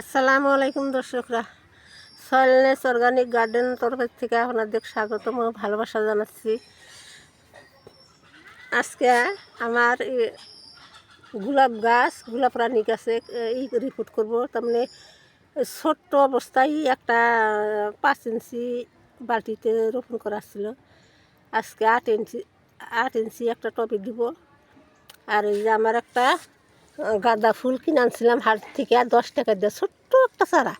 আসসালামু আলাইকুম দর্শকরা। সয়েলনেস অর্গানিক গার্ডেন তরফের থেকে আপনাদের স্বাগতম ভালোবাসা জানাচ্ছি। আজকে আমার গোলাপ গাছ, গোলাপ রানী গাছে এই রিপোর্ট করব। তার মানে ছোট্ট অবস্থায় একটা পাঁচ ইঞ্চি বালতিতে রোপণ করা ছিল। আজকে আট ইঞ্চি আট ইঞ্চি একটা টবে দিব। আর এই যে আমার একটা গাঁদা ফুল কিনে আনছিলাম, হাট থেকে আর দশ টাকা দিয়ে, ছোট্ট একটা চারা।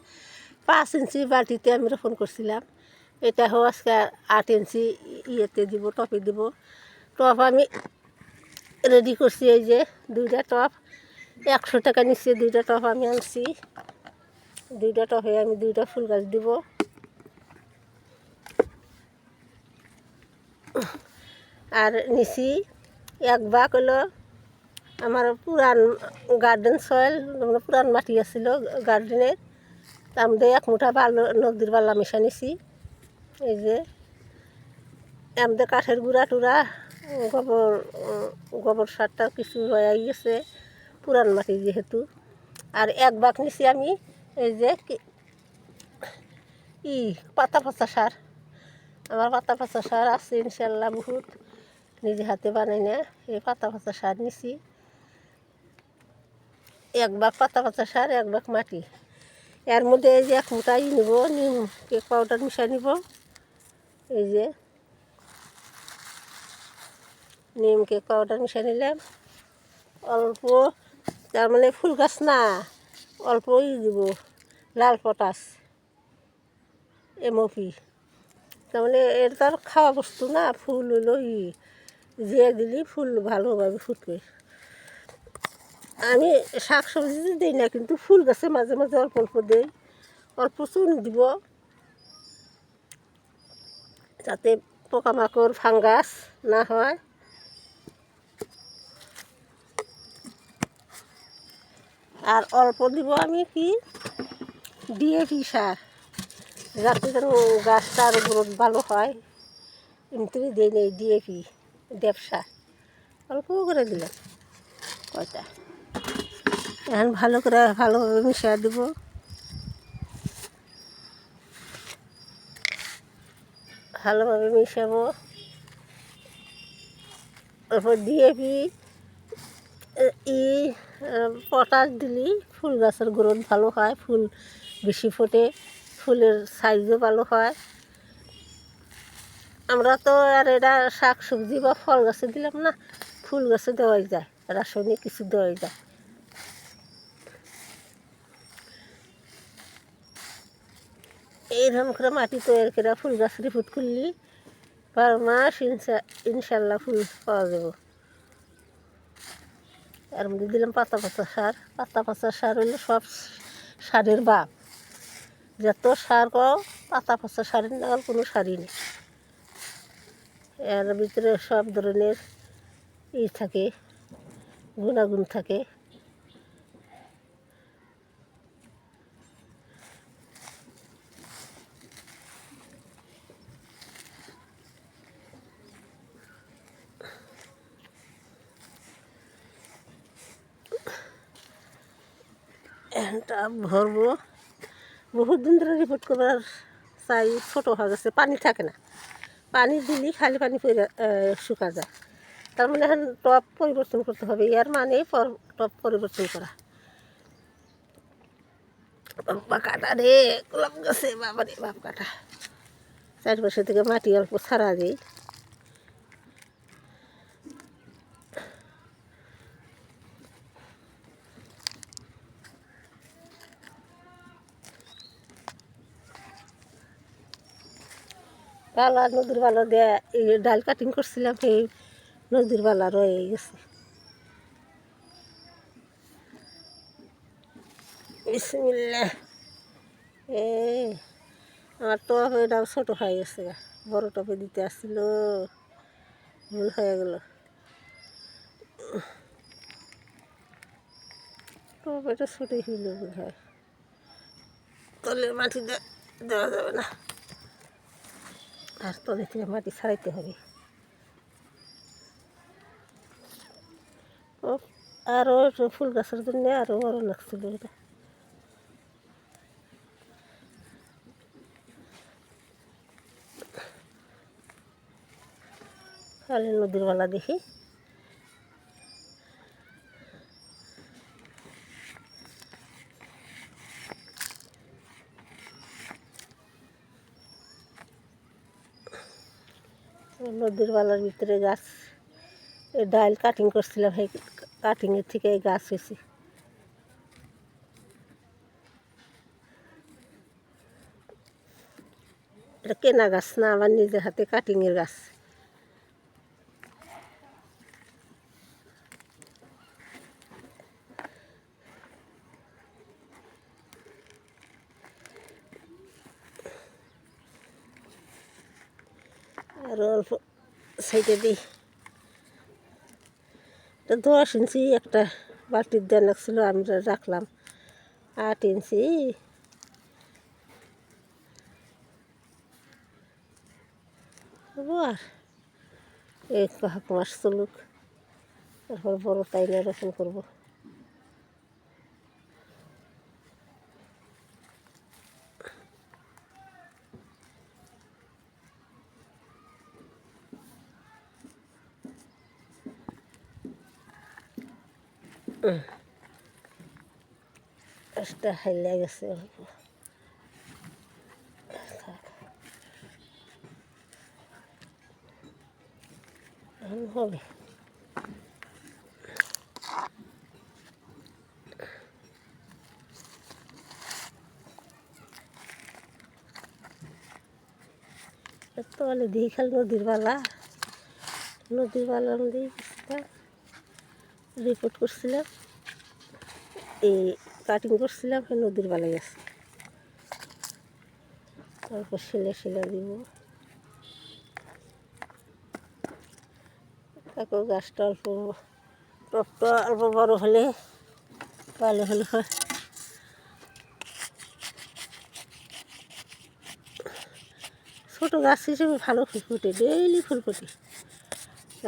পাঁচ ইঞ্চি বালতিতে আমি রোপণ করছিলাম। এটা হোক আজকে আট ইঞ্চি ইয়েতে দিব, টপে দিব। টপ আমি রেডি করছি, এই যে দুইটা টপ। একশো টাকা নিচ্ছে দুইটা টপ আমি আনছি। দুইটা টপে আমি দুইটা ফুল গাছ দিব। আর নিছি এক বাক হলো আমার পুরান গার্ডেন সয়েল মানে পুরান মাটি আছিল গার্ডেনের তার মধ্যে এক মুঠা বালু, নদীর বাল্লা মিশা নিছি। এই যে, আমাদের কাঠের গুঁড়া টুড়া, গোবর গোবর সারটা কিছু হয়ে গেছে, পুরান মাটি যেহেতু। আর এক বাক নিছি আমি, এই যে ই, পাতা পচা সার। আমার পাতা পচা সার আছে ইনশাল্লাহ বহুত, নিজে হাতে বানাই না, এই পাতা পচা সার নিছি। এক বাক পাতা পাতা সার, এক বাক মাটি। এর মধ্যে এই যে এক মুঠাই নিব, নিম কেক পাউডার মিশাই নিব। এই যে নিম কেক পাউডার মিশাই নিলাম। অল্প, তার মানে ফুল গাছ না, অল্প ই দিব, লাল পটাশ, এমওপি। তার মানে এর তার খাওয়া বস্তু না, ফুল হলো ই। জিয়ে দিলি ফুল ভালোভাবে ফুটবে। আমি শাক সবজি দিই না, কিন্তু ফুল গাছে মাঝে মাঝে অল্প অল্প দিই। অল্প চুন দিব। যাতে পোকামাকড়, ফাঙ্গাস না হয়। আর অল্প দিব আমি কি? ডিএপি সার। যাতে যেন গাছটার গ্রোথ ভালো হয়। এমনি দিই নেই ডিএপি সার অল্প করে দিলাম কয়টা? এখন ভালো করে ভালোভাবে মিশিয়ে দেবো। ভালোভাবে মিশাবো। তারপর ডিএপি ই পটাশ দিলি, ফুল গাছের গ্রোথ ভালো হয়, ফুল বেশি ফোটে, ফুলের সাইজও ভালো হয়। আমরা তো আর এটা শাক সবজি বা ফল গাছে দিলাম না, ফুল গাছে দেওয়াই যায়, রাসায়নিক কিছু দেওয়াই যায়। এইরকম করে মাটি তৈরি করে ফুল গাছ রিপুট করলি বারো মাস ইনশা, ইনশাল্লাহ ফুল পাওয়া যাবে। এর মধ্যে দিলাম পাতা পাতা সার। পাতা পাতা সার হলো সব সারের বাপ যত সার পাও, পাতা পাতা সারের নাগাল কোনো সারই নেই। এর ভিতরে সব ধরনের ই থাকে, গুণাগুণ থাকে এটা ভরবো। বহুত দিন ধরে রিপোর্ট করবার চাই, ছোটো হয়ে গেছে, পানি থাকে না। পানি দিলি, খালি পানি শুকা যায়। তার মানে এখন টপ পরিবর্তন করতে হবে ইয়ার মানে টপ পরিবর্তন করা। কাটা রে, গোলাপ গাছে, বাবা রে, বাপ কাটা। চারপাশে থেকে মাটি অল্প ছাড়া দিই বালা নদীর বালা দিয়ে এই ডাল কাটিং করছিলাম, সেই নদীর বালা রয়ে গেছে। বিসমিল্লাহ। এ, আমার টপ এটাও ছোটো হয়ে গেছে, বড় টপে দিতে আসছিল ভুল হয়ে গেল। টপ এটা ছোটোই হইল ভুল হয়। তলের মাটি দে- দেওয়া যাবে না। রাস্তা দেখে মাটি সারাইতে হবে। আরও ফুল গাছের জন্য আরও বড় লাগছিল এটা খালি নদীর বেলা দেখি। নদীর বালার ভিতরে গাছ এই ডাল কাটিং করছিলাম, সেই কাটিংয়ের থেকে এই গাছ হয়েছে। এটা কেনা গাছ না আমার নিজের হাতে কাটিংয়ের গাছ। আর অল্প সাইডে দিই। এটা দশ ইঞ্চি একটা বালতির দেন ছিল আমরা রাখলাম। আট ইঞ্চি। আর এই কাহাক মাস চলুক, তারপর বড় তাইলে রোপণ করব। গাছটা হাইলে গেছে হবে। তাহলে দিয়ে খাল নদীর বালা নদীর বালা দিয়ে রিপোর্ট করছিলাম। এই কাটিং করছিলাম নদীর বালাই গেছে তারপর সেলে সেলে দিব। তারপর গাছটা অল্প টপটা অল্প বড় হলে ভালো হলে। হয় ছোটো গাছ হিসেবে ভালো ফুল ফোটে ডেইলি ফুল ফোটে।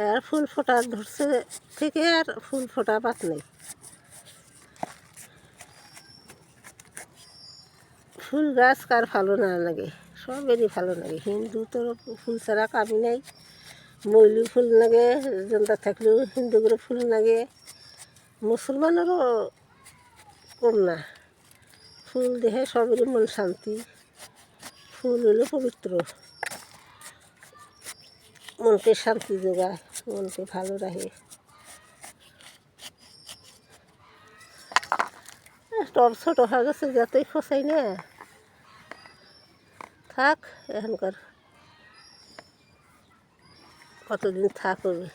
আর ফুল ফোটা ধরছে থেকে আর ফুল ফোটা পাত নেই। ফুল গাছ কার ভালো না লাগে, সবেরই ভালো লাগে। হিন্দু তো ফুল ছাড়া কামি নাই। মৈলি ফুল লাগে জনতা থাকলেও হিন্দুগুলো ফুল লাগে। মুসলমানেরও কম না। ফুল দেখে সবেরই মন শান্তি। ফুল হলো পবিত্র। মনকে শান্তি যোগায়। মনকে ভালো রাখে টব ছোট হয়ে গেছে, যতই খসাই না। থাক, এখনকার কতদিন থাকবে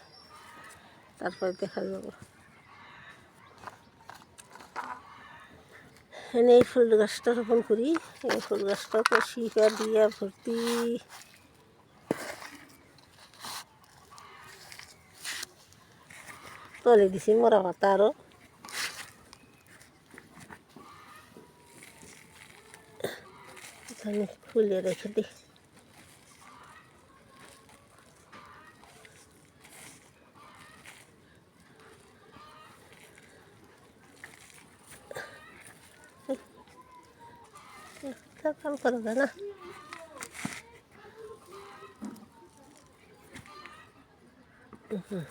তারপর দেখা যাব। এখানে এই ফুল গাছটা রোপণ করি, এই ফুল গাছটা শিকা দিয়া ভর্তি তলে দিছি মরা পাতা আরও এখানে খুলে রেখে দিই একটা কাম করা যায় না হুম।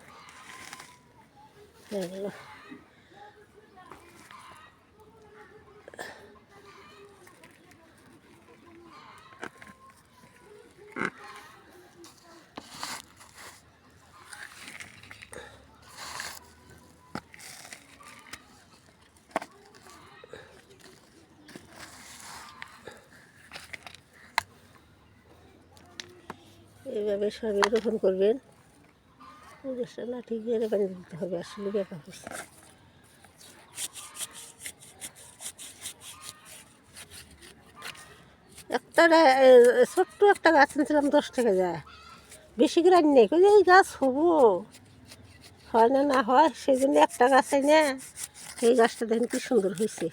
এইভাবে সবই রোপণ করবেন। পরিবেশটা না ঠিক করে পানি দিতে হবে, আসলে ব্যাপার হচ্ছে। একটা ছোট্ট একটা গাছ নিয়েছিলাম দশ টাকা যায়। বেশি গ্রাম নেই যে এই গাছ হব। হয় না না হয় সেই জন্য একটা গাছ না এই গাছটা দেখেন কি সুন্দর হয়েছে।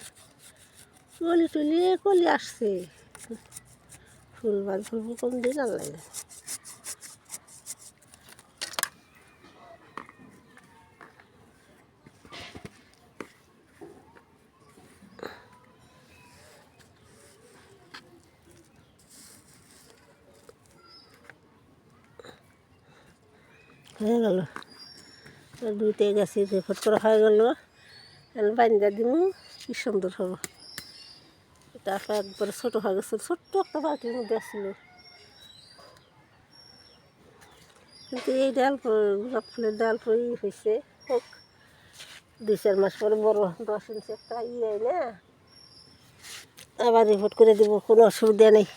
কলি টলি, কলি আসছে। ফুলবার ফুলবো কোন দিন আল্লাহ গেল। দুইটাই গাছে রেকর্ড করা হয়ে গেল। বান্ধা দিমু, কি সুন্দর হব। তারপর একবারে ছোটো হয়ে গেছে, ছোট্ট একটা বালতির মধ্যে আসছিল কিন্তু এই ডাল গোলাপ ফুলের ডাল পই হয়েছে হোক। দুই চার মাস পরে বড় দশ ইঞ্চি একটা ইয়ে না। আবার রিপোর্ট করে দেবো, কোনো অসুবিধা নেই।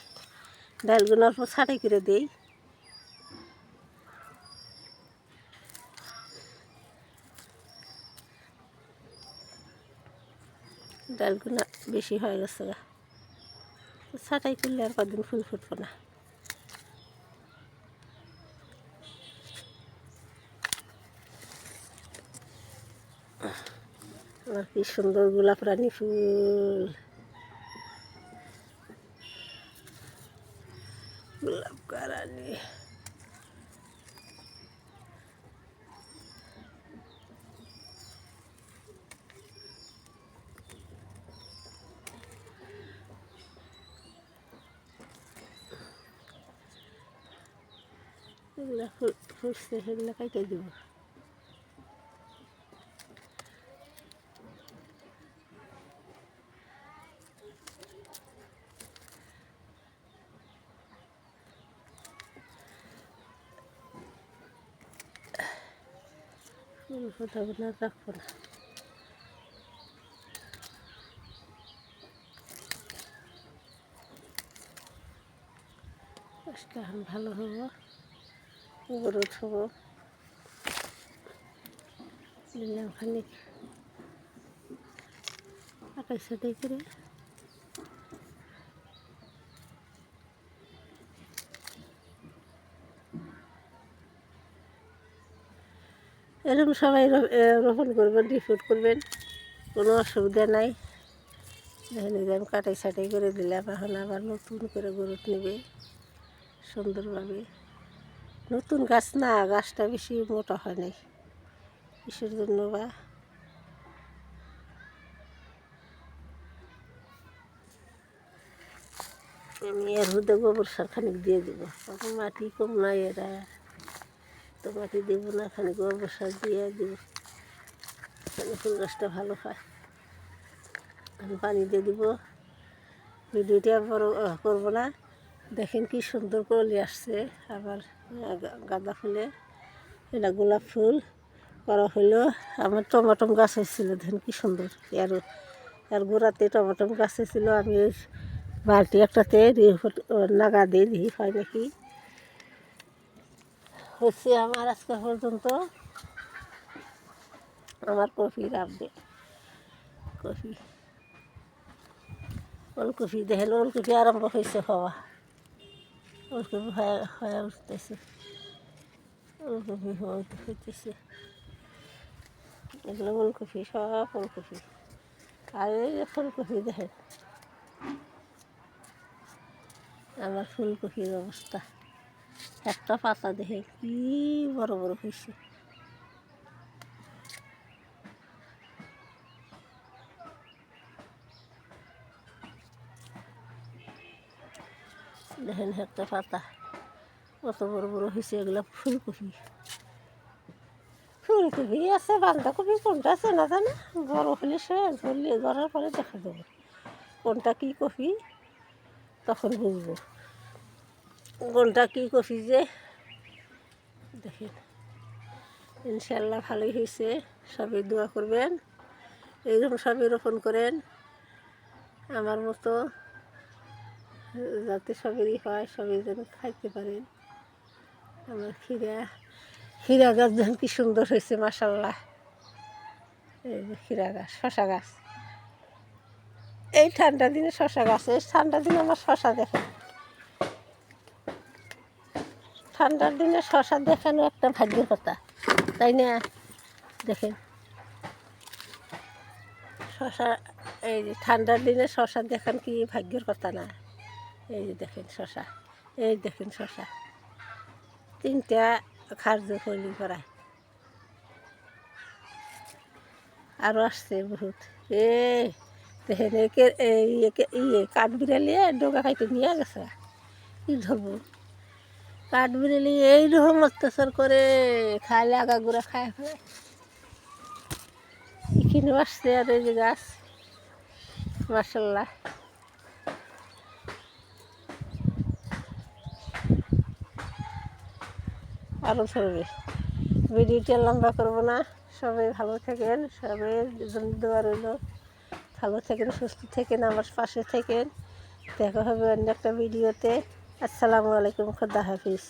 ডালগুলো অল্প ছাটাই করে দিই। ডালগুলো বেশি হয়ে গেছে গা। ছাটাই করলে আর কদিন ফুল ফুটবো না। কি সুন্দর গোলাপ রানী ফুল গোলাপ রানী ফুল ফুটছে সেগুলো কাইটে দিব ফুল ফোটাবো না রাখব না আজকে এখন ভালো হব। দিলাম খানিক আটাই সাটাই করে। এরকম সবাই রোপণ করবেন রিপোর্ট করবেন। কোনো অসুবিধা নাই। যে আমি কাটাই ছাটাই করে দিলাম, এখন আবার নতুন করে গরুট নেবে। সুন্দরভাবে। নতুন গাছ না, গাছটা বেশি মোটা হয় নাই। কিসের জন্য বা? আমি আর মধ্যে গোবর সার খানিক দিয়ে দেবো। তখন মাটি কম নাই এরা। তো মাটি দেবো না, খানিক গোবর সার দিয়ে দেবো। তাহলে ফুল গাছটা ভালো হয়। আমি পানি দিয়ে দিব। ভিডিওটা বড় করব না। দেখেন কি সুন্দর কলি আসছে। আবার গাঁদা ফুলে। এটা গোলাপ ফুল করা হলো। আমার টমাটম গাছ হয়েছিল, দেখেন কি সুন্দর। আর আর গোড়াতে টমাটম গাছ হয়েছিল। আমি ওই বালতি একটাতে নাগা দিয়ে দিই, হয় নাকি? হচ্ছে আমার আজকে পর্যন্ত। আমার কফির আপডেট কফি। ওলকপি দেখেন ওলকপি আরম্ভ হয়েছে হওয়া। ওলকপি হয়ে হয়ে উঠতেছে। ওলকপি হওয়া হইতেছে। এগুলো ওলকপি সব ওলকপি আর এই ফুলকপি দেখেন, আমার ফুলকপির অবস্থা। একটা পাতা দেখে কি বড় বড় হয়েছে দেখেন একটা পাতা। কত বড় বড় হয়েছে এগুলো ফুলকপি। ফুলকপি আছে, বাঁধাকপি কোনটা আছে না জানে। বড় হলে সে ধরলে ধরার পরে দেখা দেবো। কোনটা কী কপি, তখন বুঝব। কোনটা কী কপি যে, দেখেন। ইনশাল্লাহ ভালোই হয়েছে সবই দোয়া করবেন। এইরকম সবই রোপণ করেন। আমার মতো যাতে সবেরই হয়, সবাই যেন খাইতে পারেন। আমার খিরা খিরা গাছ যেন কি সুন্দর হয়েছে মাসাল্লাহ এই যে খিরা গাছ শশা গাছ। এই ঠান্ডা দিনে শশা গাছ, এই ঠান্ডা দিনে আমার শশা দেখে ঠান্ডার দিনে শশা দেখানো একটা ভাগ্যের কথা, তাই না? দেখেন। শশা এই ঠান্ডার দিনে শশা দেখান কি ভাগ্যের কথা না? এই যে দেখেন শশা, এই দেখেন শশা। তিনটা খার্য ফলি করা আরও আসছে বহুত। এ, দেখেন একে, এই ইয়ে কাঠ বিড়ালিয়ে ডোকা খাইতে নিয়ে গেছে। কি ধরবো? কাঠবিড়ালি এইরকম অত্যাচার করে খাইলে আগাগুড়া খায় ফেলে এখানে আসছে আর এই যে গাছ। মার্শাল্লাহ আরও ছড়বে ভিডিওটা লম্বা করব না। সবাই ভালো থাকেন, সবাই জন্য দেওয়া রইল। ভালো থাকেন, সুস্থ থাকেন, আমার পাশে থাকেন। দেখা হবে অন্য একটা ভিডিওতে আসসালামু আলাইকুম, খুদা হাফিজ।